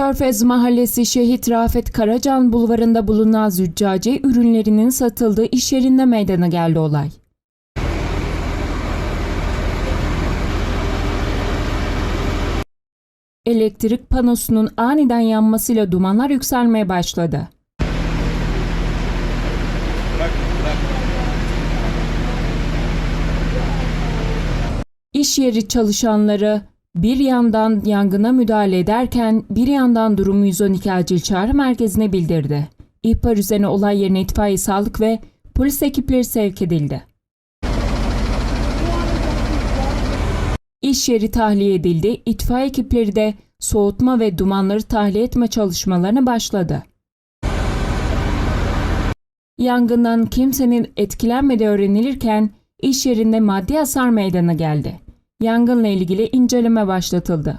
Körfez Mahallesi Şehit Rafet Karacan bulvarında bulunan züccaci ürünlerinin satıldığı iş yerinde meydana geldi olay. Elektrik panosunun aniden yanmasıyla dumanlar yükselmeye başladı. İş yeri çalışanları bir yandan yangına müdahale ederken bir yandan durumu 112 acil çağrı merkezine bildirdi. İhbar üzerine olay yerine itfaiye, sağlık ve polis ekipleri sevk edildi. İş yeri tahliye edildi, itfaiye ekipleri de soğutma ve dumanları tahliye etme çalışmalarına başladı. Yangından kimsenin etkilenmediği öğrenilirken iş yerinde maddi hasar meydana geldi. Yangınla ilgili inceleme başlatıldı.